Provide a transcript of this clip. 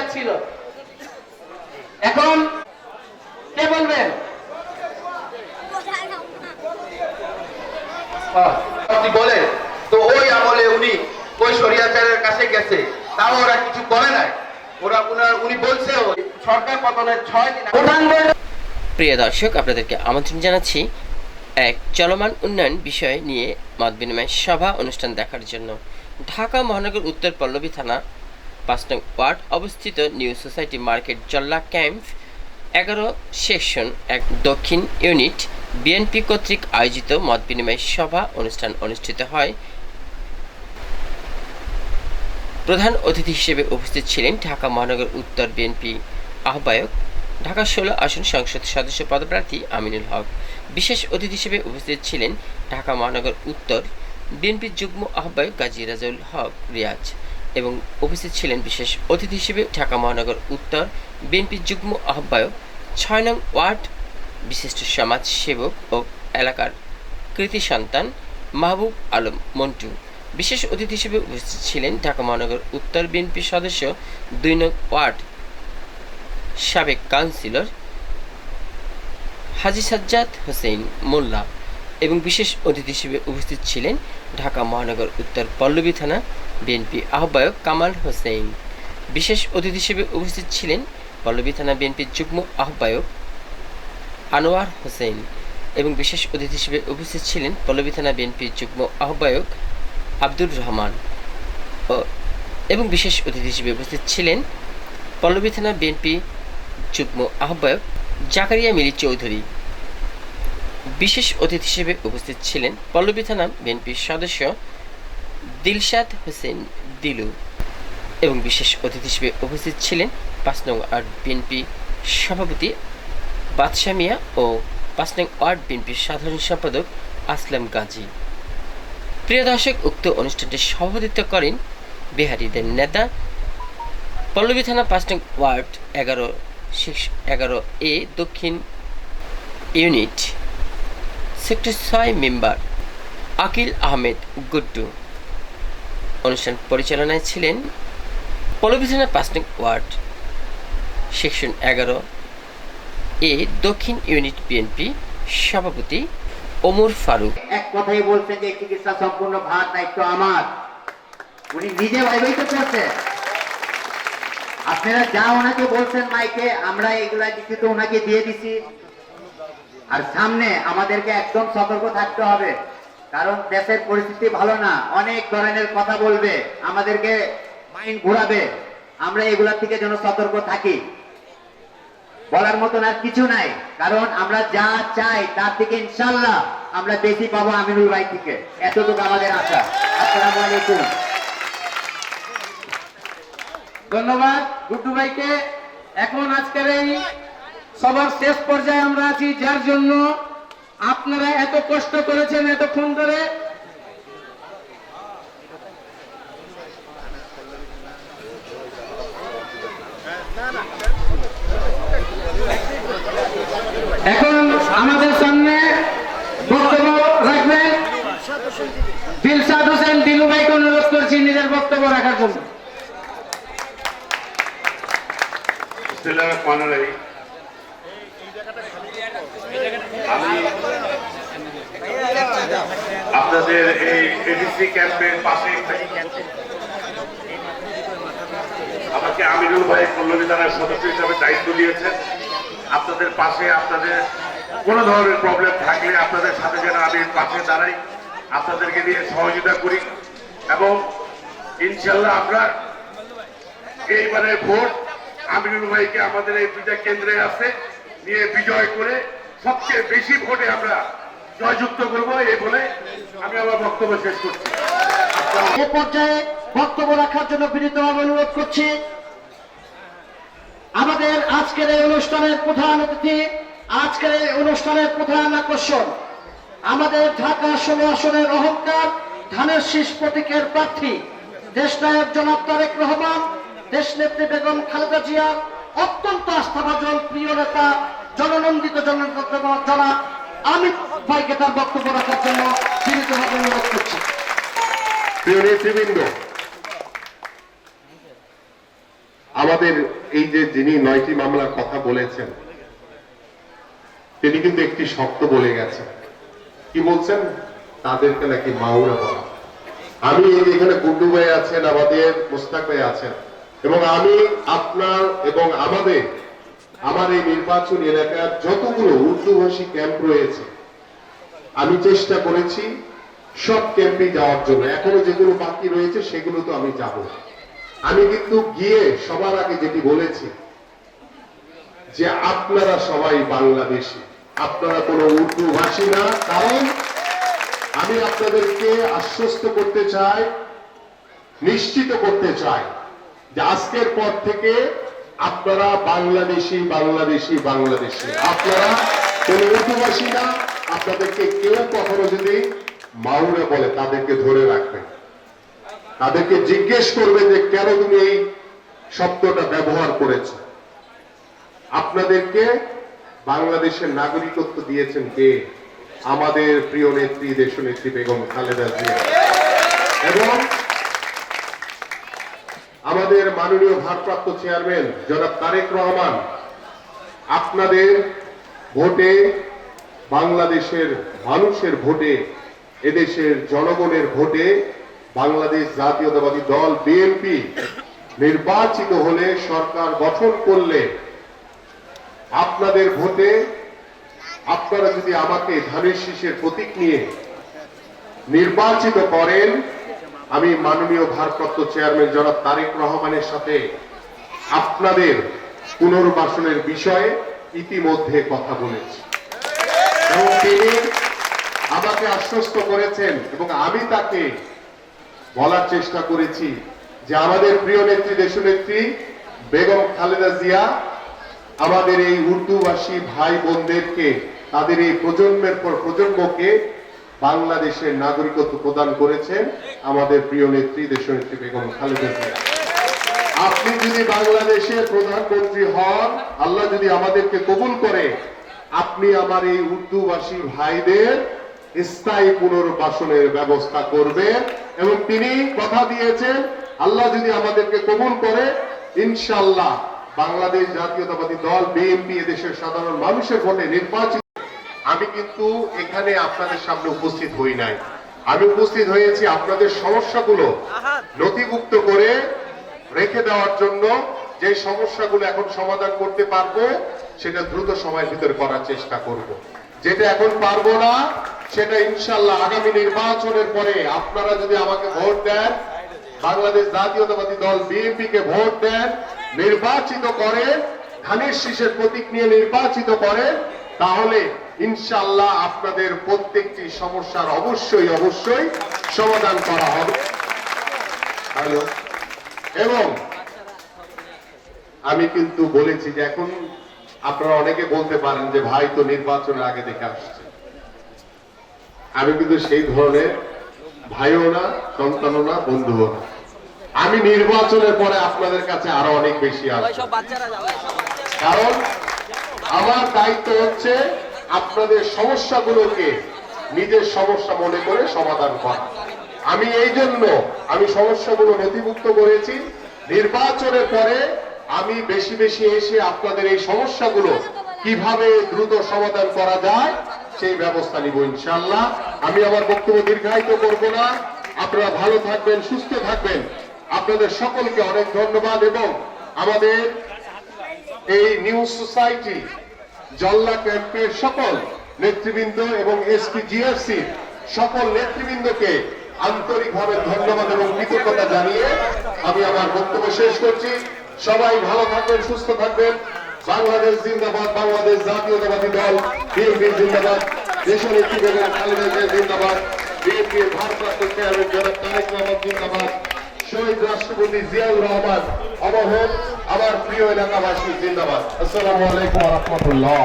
যাচ্ছিল। এখন কে বলবেন আপনি বলেন। তো ওই আমলে উনি ওই সরিয়াচারের কাছে গেছে। তাও ওরা কিছু করে নাই। ওরা উনার উনি বলছে সরকার পতনের ছয় দিন প্রিয় দর্শক আপনাদেরকে আমন্ত্রণ জানাচ্ছি এক চলমান উন্নয়ন বিষয় নিয়ে মত বিনিময় সভা অনুষ্ঠান দেখার জন্য। ঢাকা মহানগর উত্তর পল্লবী থানা পাঁচ নং ওয়ার্ড অবস্থিত নিউ সোসাইটি মার্কেট জল্লা ক্যাম্প এগারো সেকশন এক দক্ষিণ ইউনিট বিএনপি কর্তৃক আয়োজিত মত বিনিময় সভা অনুষ্ঠান অনুষ্ঠিত হয়। প্রধান অতিথি হিসেবে উপস্থিত ছিলেন ঢাকা মহানগর উত্তর বিএনপি আহ্বায়ক, ঢাকা ষোলো আসন সংসদ সদস্য পদপ্রার্থী আমিনুল হক। বিশেষ অতিথি হিসেবে উপস্থিত ছিলেন ঢাকা মহানগর উত্তর বিএনপির যুগ্ম আহ্বায়ক গাজী রাজাউল হক রিয়াজ। এবং উপস্থিত ছিলেন বিশেষ অতিথি হিসেবে ঢাকা মহানগর উত্তর বিএনপির যুগ্ম আহ্বায়ক, ছয় নং ওয়ার্ড বিশিষ্ট সমাজ সেবক ও এলাকার কৃতি সন্তান মাহবুব আলম মন্টু। বিশেষ অতিথি হিসেবে উপস্থিত ছিলেন ঢাকা মহানগর উত্তর বিএনপি সদস্য, দুই নং ওয়ার্ড সাবেক কাউন্সিলর হাজি সাজ্জাদ হোসেন মোল্লা এবং বিশেষ অতিথি হিসেবে উপস্থিত ছিলেন ঢাকা মহানগর উত্তর পল্লবী থানা বিএনপি আহ্বায়ক কামাল হোসেন বিশেষ অতিথি হিসেবে উপস্থিত ছিলেন পল্লবী থানা বিএনপির যুগ্ম আহ্বায়ক আনোয়ার হোসেন এবং বিশেষ অতিথি হিসেবে উপস্থিত ছিলেন পল্লবী থানা বিএনপির যুগ্ম আহ্বায়ক আব্দুর রহমান এবং বিশেষ অতিথি হিসেবে উপস্থিত ছিলেন পল্লবী থানা বিএনপি যুগ্ম আহ্বায়ক জাকারিয়া মিলি চৌধুরী। বিশেষ অতিথি হিসেবে উপস্থিত ছিলেন পল্লবী থানা বিএনপির সদস্য দিলশাদ হোসেন দিলু এবং বিশেষ অতিথি হিসেবে উপস্থিত ছিলেন পাঁচ নং ওয়ার্ড বিএনপি সভাপতি বাদশাহ মিয়া ও পাঁচ নং ওয়ার্ড বিএনপির সাধারণ সম্পাদক আসলাম গাজী। প্রিয় দর্শক, উক্ত অনুষ্ঠানটি সভাপতিত্ব করেন বিহারীদের নেতা পল্লবী থানা পাঁচ নং ওয়ার্ড এগারো এগারো এ দক্ষিণ ইউনিট সেক্টর ছয় মেম্বার আকিল আহমেদ গুড্ডু। অনুষ্ঠান পরিচালনায় ছিলেন পল্লবী থানা পাঁচ নং ওয়ার্ড, সেকশন এগারো এ দক্ষিণ ইউনিট বিএনপি সভাপতি ওমর ফারুক। এক কথাই বলছেন যে চিকিৎসা সম্পূর্ণ ভার দায়িত্ব আমার। উনি নিজে ভাইবেই তো আপনারা যা ওনাকে বলছেন মাইকে, আমরা এগুলা কিছু তো ওনাকে দিয়ে দিছি। আর সামনে আমাদেরকে একদম সতর্ক থাকতে হবে। কারণ দেশের পরিস্থিতি ভালো না, অনেক ধরনের কথা বলবে, আমাদেরকে মাইন্ড ঘোরাবে। আমরা এগুলা থেকে যেন সতর্ক থাকি। বলার মতন আর কিছু নাই, কারণ আমরা যা চাই তার থেকে ইনশাল্লাহ আমরা বেশি পাবো আমিনুল ভাই থেকে। এতটুকু আমাদের আশা। আসসালামু আলাইকুম। ধন্যবাদ গুড্ডু ভাইকে। এখন আজকের এই সবার শেষ পর্যায়ে আমরা আছি, যার জন্য আপনারা এত কষ্ট করেছেন এতক্ষণ ধরে। এখন আমাদের সামনে বক্তব্য রাখবেন। দিলশাদ হোসেন, দিলু ভাইকে অনুরোধ করছি নিজের বক্তব্য রাখার জন্য। আপনাদের এই এডিসি ক্যাম্পের পাশে আমাকে আমিরুল ভাই পল্লবী থানার সদস্য হিসাবে দায়িত্ব দিয়েছেন। আপনাদের পাশে আপনাদের কোনো ধরনের প্রবলেম থাকলে আপনাদের সাথে যেন আমি পাশে দাঁড়াই, আপনাদেরকে নিয়ে সহযোগিতা করি এবং ইনশাল্লাহ আমরা এইবারে ভোট আমিরুল ভাইকে আমাদের এই দুইটা কেন্দ্রে আছে, নিয়ে বিজয় করে সবচেয়ে বেশি ভোটে আমরা জয়যুক্ত করব, এই বলে আমি আমার বক্তব্য শেষ করছি। এ পর্যায়ে বক্তব্য রাখার জন্য বিনীতভাবে অনুরোধ করছি। আমাদের আজকের এই অনুষ্ঠানের প্রধান অতিথি, আজকের এই অনুষ্ঠানের প্রধান আকর্ষণ আমাদের ঢাকা ষোলো আসনের অহংকার, ধানের শীষ প্রতীকের প্রার্থী দেশনায়ক জনাব তারেক রহমান দেশনেত্রী বেগম খালেদা জিয়ার অত্যন্ত আস্থাভাজন প্রিয় নেতা জননন্দিত জনাব আমি ভাইকে তার বক্তব্য রাখার জন্য বিনীতভাবে অনুরোধ করছি। প্রিয় নেতৃবৃন্দ, আমাদের এই যে যিনি নয়টি মামলার কথা বলেছেন, তিনি কিন্তু একটি শব্দ বলে গেছেন। কি বলছেন? তাদেরকে নাকি মাউরা বলা। আমি এখানে গুড্ডু ভাই আছেন, আমাদের মুস্তাক ভাই আছেন, এবং আমি আপনার এবং আমাদের আমার এই নির্বাচনী এলাকার যতগুলো উর্দুভাষী ক্যাম্প রয়েছে, আমি চেষ্টা করেছি সব ক্যাম্পে যাওয়ার জন্য। এখনও যেগুলো বাকি রয়েছে, সেগুলো তো আমি যাব। আমি কিন্তু গিয়ে সবার আগে যেটি বলেছি, যে আপনারা সবাই বাংলাদেশি। আপনারা কোনো উর্দু ভাষী না, কারণ আমি আপনাদেরকে আশ্বস্ত করতে চাই, নিশ্চিত করতে চাই যে আজকের পর থেকে আপনারা বাংলাদেশি বাংলাদেশি বাংলাদেশি। আপনারা কোন উর্দুভাষী না, আপনাদেরকে কেউ কখনো যদি মাউরে বলে, তাদেরকে ধরে রাখবেন। তাদেরকে জিজ্ঞেস করবে যে, কেন তুমি এই শব্দটা ব্যবহার করেছ? আপনাদেরকে বাংলাদেশের নাগরিকত্ব দিয়েছেন কে? আমাদের প্রিয় নেত্রী, দেশনেত্রী বেগম খালেদা জিয়া। এবং আমাদের মাননীয় ভারপ্রাপ্ত চেয়ারম্যান জনাব তারেক রহমান, আপনাদের ভোটে, বাংলাদেশের মানুষের ভোটে, এদেশের জনগণের ভোটে বাংলাদেশ জাতীয়তাবাদী দল বিএনপি নির্বাচিত হলে সরকার গঠন করলে আপনাদের ভোটে আপনারা যদি আমাকে ধানের শীষের প্রতীক নিয়ে নির্বাচিত করেন আমি মাননীয় ভারপ্রাপ্ত চেয়ারম্যান জনাব তারেক রহমানের সাথে আপনাদের পুনর্বাসনের বিষয়ে ইতিমধ্যে কথা বলেছি। এবং তিনি আমাকে আশ্বস্ত করেছেন এবং আমি তাকে বলার চেষ্টা করেছি যে আমাদের প্রিয় নেত্রী, দেশনেত্রী বেগম খালেদা জিয়া আমাদের এই উর্দুভাষী ভাই বোনদেরকে, তাদের এই প্রজন্মের পর প্রজন্মকে বাংলাদেশের নাগরিকত্ব প্রদান করেছেন আমাদের প্রিয় নেত্রী দেশনেত্রী বেগম খালেদা জিয়া। আপনি যদি বাংলাদেশের প্রধানমন্ত্রী হন, আল্লাহ যদি আমাদেরকে কবুল করে, আপনি আমার এই উর্দুভাষী ভাইদের স্থায়ী পুনর্বাসনের ব্যবস্থা করবেন এবং তিনি কথা দিয়েছেন, আল্লাহ যদি আমাদেরকে কবুল করে ইনশাল্লাহ বাংলাদেশ জাতীয়তাবাদী দল, বিএনপি, এদেশের সাধারণ মানুষের ভোটে নির্বাচিত আমি কিন্তু এখানে আপনাদের সামনে উপস্থিত হই নাই আমি উপস্থিত হয়েছি আপনাদের সমস্যাগুলো নথিভুক্ত করে রেখে দেওয়ার জন্য যে সমস্যাগুলো এখন সমাধান করতে পারব, সেটা দ্রুত সময়ের ভিতরে করার চেষ্টা করব। যেটা এখন পারব না, সেটা ইনশাল্লাহ আগামী নির্বাচনের পরে আপনারা যদি আমাকে ভোট দেন, বাংলাদেশ জাতীয়তাবাদী দল বিএনপি কে ভোট দেন, নির্বাচিত করে, ধানের শীষের প্রতীক নিয়ে নির্বাচিত করে, তাহলে ইনশাল্লাহ আপনাদের প্রত্যেকটি সমস্যার অবশ্যই অবশ্যই সমাধান করা হবে। হ্যালো। এবং আমি কিন্তু বলেছি যে এখন আপনারা অনেকে বলতে পারেন যে ভাই তো নির্বাচনের আগে দেখে আসছে। আমি কিন্তু সেই ধরনের ভাইও না সন্তানও না বন্ধুও না। আমি নির্বাচনের পরে আপনাদের কাছে আরও অনেক বেশি আসব। কারণ আমার দায়িত্ব হচ্ছে আপনাদের সমস্যাগুলোকে নিজের সমস্যা মনে করে সমাধান করা। আমি এই জন্য আমি সমস্যাগুলো নথিভুক্ত করেছি। নির্বাচনের পরে আমি বেশি বেশি এসে আপনাদের এই সমস্যাগুলো কীভাবে দ্রুত সমাধান করা যায়, সেই ব্যবস্থা নিব ইনশাল্লাহ আমি আমার বক্তব্য দীর্ঘায়িত করব না। আপনারা ভালো থাকবেন, সুস্থ থাকবেন। আপনাদের সকলকে অনেক ধন্যবাদ এবং আমাদের এই নিউজ সোসাইটি জল্লা ক্যাম্পের সকল নেতৃবৃন্দ এবং এসপি জিআরসি সকল নেতৃবৃন্দকে আন্তরিকভাবে ধন্যবাদ এবং কৃতজ্ঞতা জানিয়ে আমি আমার বক্তব্য শেষ করছি। সবাই ভালো থাকবেন, সুস্থ থাকবেন। বাংলাদেশ জিন্দাবাদ, বাংলাদেশ জাতীয়তাবাদী দল, বিএনপি জিন্দাবাদ দেশনেত্রী বেগম খালেদা জিন্দাবাদ, বিএনপির ভারপ্রাপ্ত চেয়ারম্যান জনাব তারেক রহমান জিন্দাবাদ, শহীদ রাষ্ট্রপতি জিয়াউর রহমান হোক। আমার প্রিয় এলাকাবাসী জিন্দাবাদ। আসসালামু আলাইকুম রহমতুল্লাহ।